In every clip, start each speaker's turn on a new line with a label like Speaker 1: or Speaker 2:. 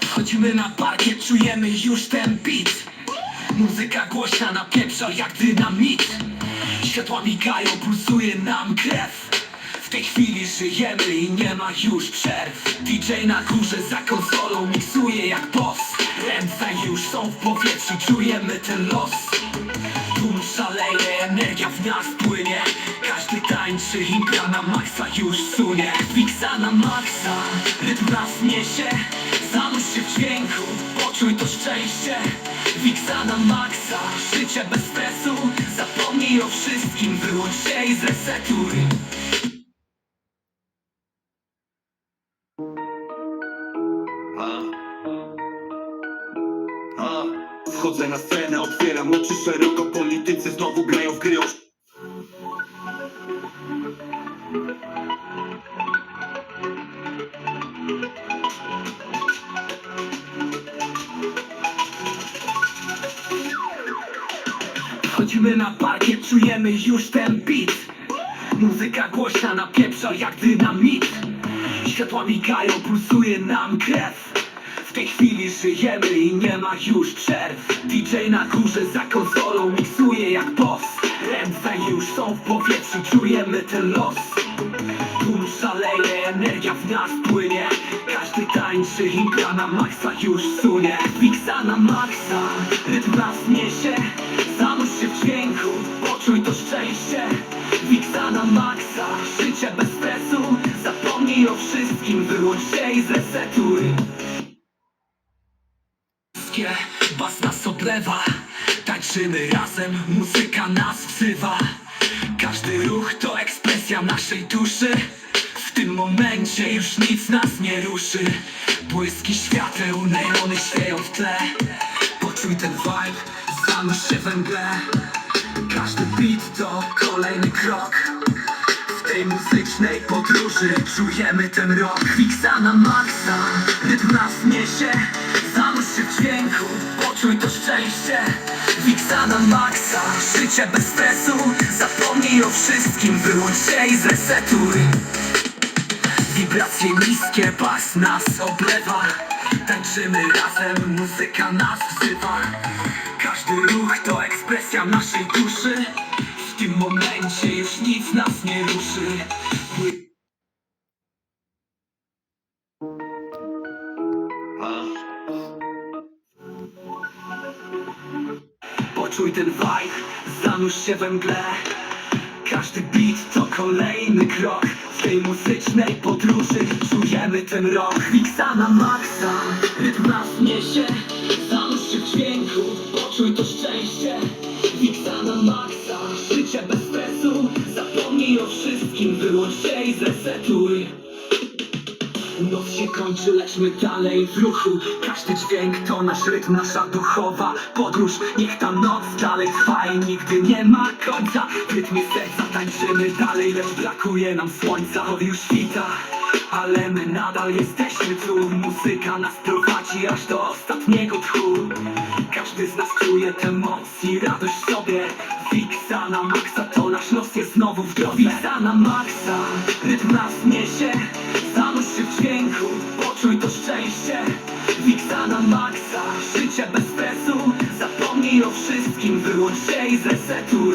Speaker 1: Wchodzimy na parkiet, czujemy już ten beat. Muzyka głośna napieprza jak dynamit. Światła migają, pulsuje nam krew tej chwili żyjemy i nie ma już przerw. DJ na górze za konsolą miksuje jak boss. Ręce już są w powietrzu, czujemy ten los. Tłum szaleje, energia w nas płynie. Każdy tańczy, impra na maksa już sunie. Fiksa na maksa, rytm nas niesie. Zanurz się w dźwięku, poczuj to szczęście. Fiksa na maksa, życie bez stresu. Zapomnij o wszystkim, wyłącz się i zresetuj Wchodzimy na parkiet, czujemy już ten beat. Muzyka głośna napieprza jak dynamit. Światła migają, pulsuje nam krew. W tej chwili żyjemy i nie ma już przerw. DJ na górze za konsolą miksuje jak boss. Ręce już są w powietrzu, czujemy ten los. Tłum szaleje, energia w nas płynie Tańczy, impra na maksa już sunie Fiksa na maksa, rytm nas niesie Zanurz się w dźwięku, poczuj to szczęście. Fiksa na maksa, życie bez stresu Zapomnij o wszystkim, wyłącz się i zresetuj. Bas nas oblewa Tańczymy razem, muzyka nas wzywa. Każdy ruch to ekspresja naszej duszy W tym momencie już nic nas nie ruszy. Błyski świateł, neony świeją w tle. Poczuj ten vibe, zanurz się we mgle. Każdy beat to kolejny krok. W tej muzycznej podróży czujemy ten rok. Fiksa na maksa, rytm nas niesie. Zanurz się w dźwięku, poczuj to szczęście. Fiksa na maksa, życie bez stresu. Zapomnij o wszystkim, wyłącz się i zresetuj Wibracje niskie, bas nas oblewa. Tańczymy razem, muzyka nas wzywa. Każdy ruch to ekspresja naszej duszy. W tym momencie już nic nas nie ruszy. Poczuj ten vibe, zanurz się we mgle. Każdy beat to kolejny krok Tej muzycznej podróży. Czujemy ten rok Fiksa na maksa, rytm nas niesie Zanurz się w dźwięku, poczuj to szczęście. Fiksa na maksa, życie bez stresu. Zapomnij o wszystkim, wyłącz się i zresetuj się kończy, lecz my dalej w ruchu. Każdy dźwięk to nasz rytm, nasza duchowa podróż. Niech ta noc dalej trwa i nigdy nie ma końca. W rytmie serca tańczymy dalej, lecz brakuje nam słońca Od już świta, ale my nadal jesteśmy tu. Muzyka nas prowadzi aż do ostatniego tchu. Każdy z nas czuje tę moc i radość sobie. Fiksa na maksa, to nasz los jest znowu w Fiksa na maksa, rytm nas niesie Fiksa na maksa, życie bez stresu. Zapomnij o wszystkim, wyłącz się i zresetuj.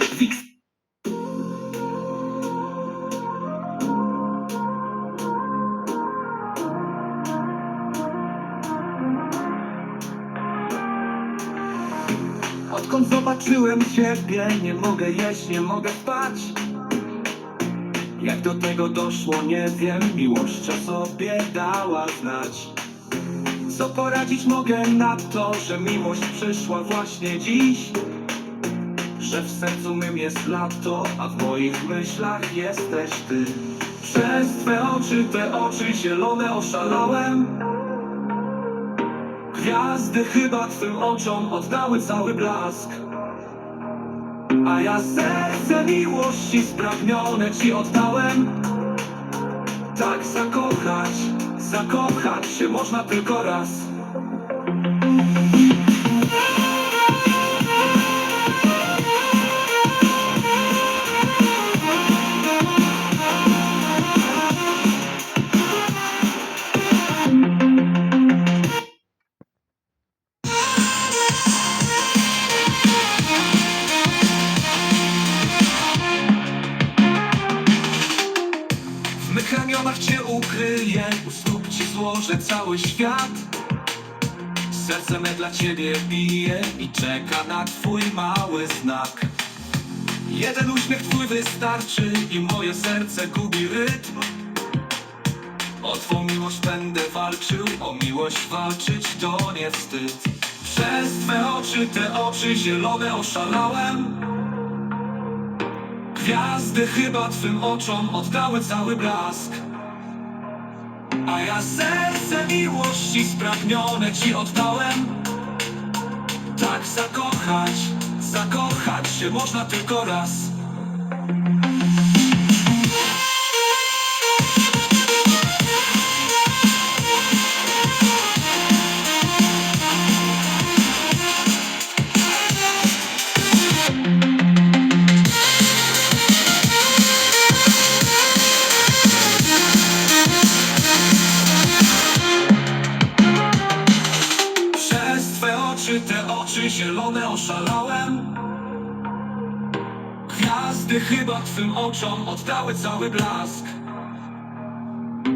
Speaker 1: Fiks
Speaker 2: Odkąd zobaczyłem ciebie Nie mogę jeść, nie mogę spać. Jak do tego doszło, nie wiem. Miłość o sobie dała znać Co poradzić mogę na to, że miłość przyszła właśnie dziś. Że w sercu mym jest lato, a w moich myślach jesteś ty. Przez twe oczy, te oczy zielone oszalałem. Gwiazdy chyba twym oczom oddały cały blask. A ja serce miłości spragnione ci oddałem. Tak zakochać, zakochać się można tylko raz Serce me dla ciebie bije I czeka na twój mały znak. Jeden uśmiech twój wystarczy I moje serce gubi rytm. O twą miłość będę walczył O miłość walczyć to nie wstyd. Przez twe oczy, te oczy zielone oszalałem. Gwiazdy chyba twym oczom oddały cały blask A ja serce miłości spragnione ci oddałem. Tak zakochać, zakochać się można tylko raz Gwiazdy chyba twym oczom oddały cały blask.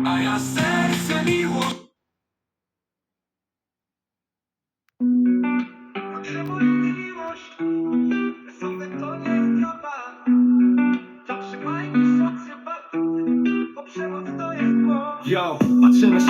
Speaker 2: A ja serce miłość Potrzebuję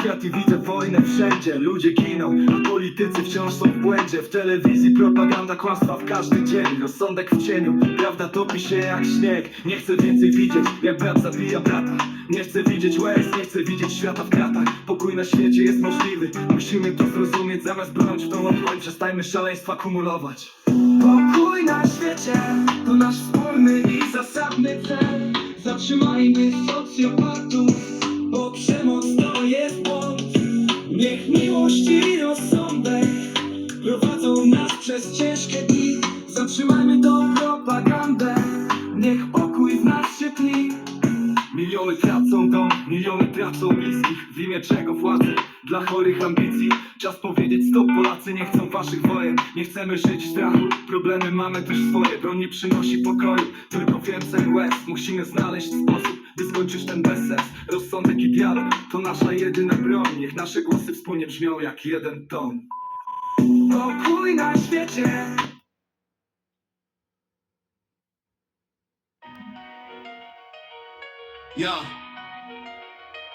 Speaker 3: świat i widzę wojnę wszędzie. Ludzie giną, a politycy wciąż są w błędzie. W telewizji propaganda kłamstwa w każdy dzień. Rozsądek w cieniu, prawda topi się jak śnieg. Nie chcę więcej widzieć, jak brat zabija brata. Nie chcę widzieć łez, nie chcę widzieć świata w kratach. Pokój na świecie jest możliwy, musimy to zrozumieć. Zamiast brnąć w tą otchłań, przestańmy szaleństwa kumulować. Pokój na świecie to nasz wspólny i zasadny cel. Zatrzymajmy socjopatów, tracą dom, miliony tracą bliskich W imię czego władzy? Dla chorych ambicji. Czas powiedzieć stop, Polacy nie chcą waszych wojen. Nie chcemy żyć w strachu, problemy mamy też swoje. Broń nie przynosi pokoju, tylko więcej łez. Musimy znaleźć sposób, by skończyć ten bezsens. Rozsądek i dialog to nasza jedyna broń. Niech nasze głosy wspólnie brzmią jak jeden ton. Pokój na świecie.
Speaker 4: Yo,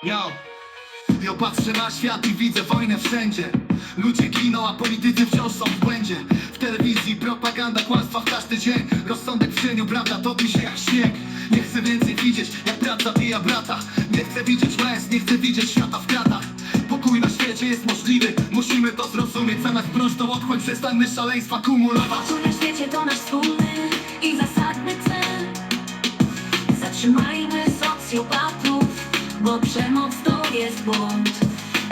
Speaker 4: yo, patrzę na świat i widzę wojnę wszędzie. Ludzie giną, a politycy wciąż są w błędzie. W telewizji propaganda, kłamstwa w każdy dzień. Rozsądek w cieniu, prawda topi się jak śnieg. Nie chcę więcej widzieć, jak brat zabija brata. Nie chcę widzieć łez, nie chcę widzieć świata w kratach. Pokój na świecie jest możliwy, musimy to zrozumieć. Zamiast brąz to odchłań, przestańmy szaleństwa kumulować.
Speaker 5: Pokój na świecie to nasz wspólny i zasadny cel. Zatrzymajmy błąd.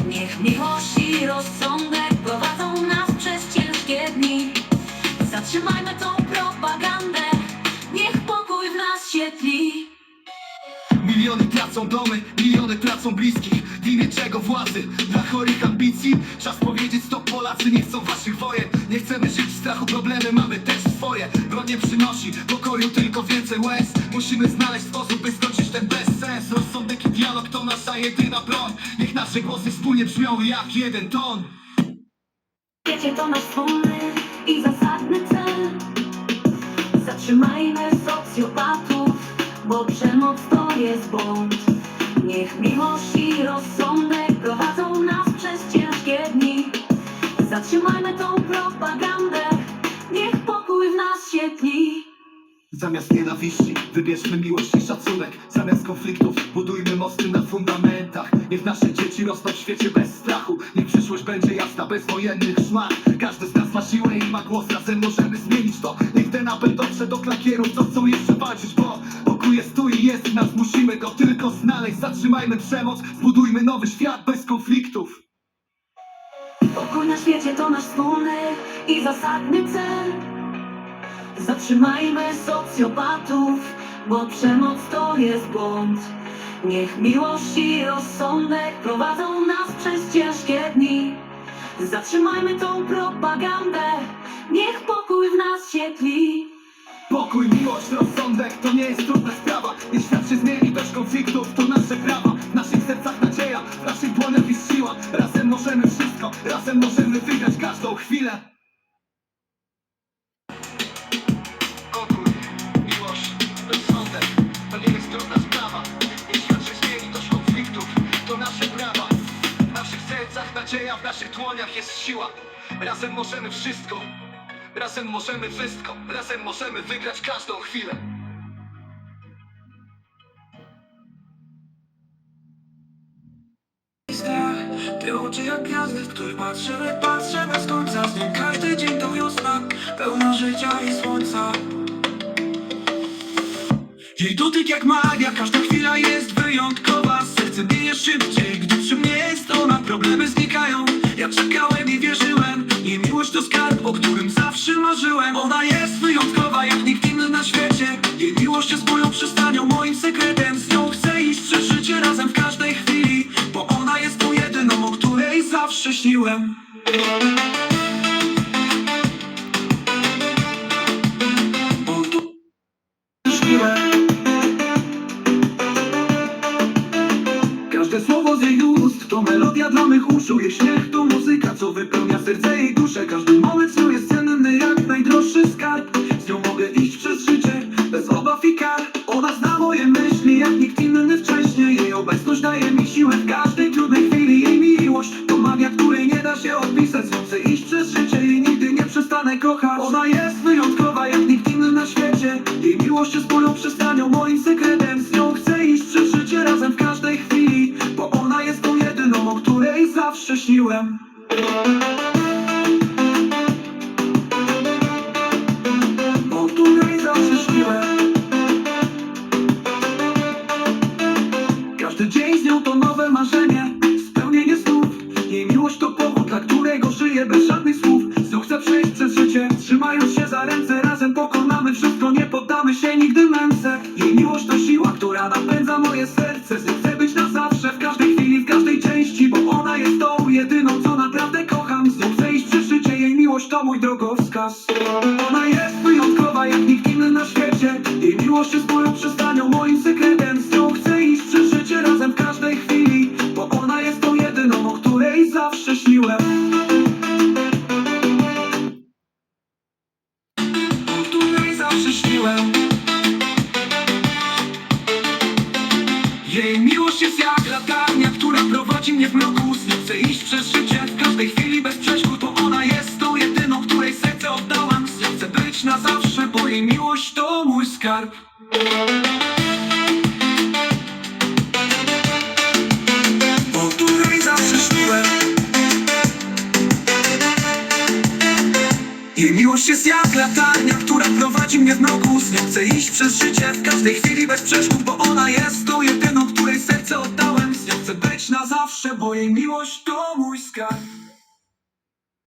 Speaker 5: Niech miłość i rozsądek prowadzą nas przez ciężkie dni. Zatrzymajmy tą propagandę, niech pokój w nas się tli.
Speaker 4: Miliony tracą domy, miliony tracą bliskich. W imię czego władzy? Dla chorych ambicji? Czas powiedzieć stop, Polacy nie chcą waszych wojen. Nie chcemy żyć w strachu, problemy mamy też swoje. Broń nie przynosi pokoju, tylko więcej łez. Musimy znaleźć sposób, by skończyć nasza jedyna broń. Niech nasze głosy wspólnie brzmią jak jeden ton.
Speaker 5: Wiecie, to nasz wspólny i zasadny cel. Zatrzymajmy socjopatów, bo przemoc to jest błąd. Niech miłość i rozsądek prowadzą nas przez ciężkie dni. Zatrzymajmy tą propagandę, niech pokój w nas się tli
Speaker 4: Zamiast nienawiści wybierzmy miłość i szacunek. Zamiast konfliktów budujmy mosty na fundamentach. Niech nasze dzieci rosną w świecie bez strachu. Niech przyszłość będzie jasna, bez wojennych szmat Każdy z nas ma siłę i ma głos, razem możemy zmienić to. Niech ten apel dotrze do klakierów, co chcą jeszcze walczyć Bo pokój jest tu i jest nas, musimy go tylko znaleźć. Zatrzymajmy przemoc, zbudujmy nowy świat bez konfliktów.
Speaker 5: Pokój na świecie to nasz wspólny i zasadny cel Zatrzymajmy socjopatów, bo przemoc to jest błąd. Niech miłość i rozsądek prowadzą nas przez ciężkie dni. Zatrzymajmy tą propagandę, niech pokój w nas się tli.
Speaker 4: Pokój, miłość, rozsądek to nie jest trudna sprawa. Nie świat się zmieni bez konfliktów, to nasze prawa. W naszych sercach nadzieja, w naszych dłoniach jest siła. Razem możemy wszystko, razem możemy wygrać każdą chwilę. Nadzieja, w naszych dłoniach jest siła. Razem możemy wszystko. Razem możemy wszystko. Razem możemy wygrać każdą chwilę.
Speaker 2: Te oczy jak gwiazdy, w których patrzymy, patrzę bez końca Z nim każdy dzień to wiosna, pełna życia i słońca. Jej dotyk jak magia, każda chwila Jej
Speaker 3: śmiech to muzyka, co wypełnia serce i duszę. Każdy moment z nią jest cenny jak najdroższy skarb. Z nią mogę iść przez życie bez obaw i kar. Ona zna moje myśli jak nikt inny wcześniej. Jej obecność daje mi siłę w każdej trudnej chwili. Jej miłość to magia, której nie da się odpisać. Z chcę iść przez życie i nigdy nie przestanę kochać. Ona jest wyjątkowa jak nikt inny na świecie. Jej miłość jest moją przystanią, bo jej miłość to mój skarb. O której zawsze Jej miłość jest jak latarnia, która prowadzi mnie w mroku. Z chcę iść przez życie w każdej chwili bez przeszkód Bo ona jest tą jedyną, której serce oddałem. Z chcę być na zawsze, bo jej miłość to mój skarb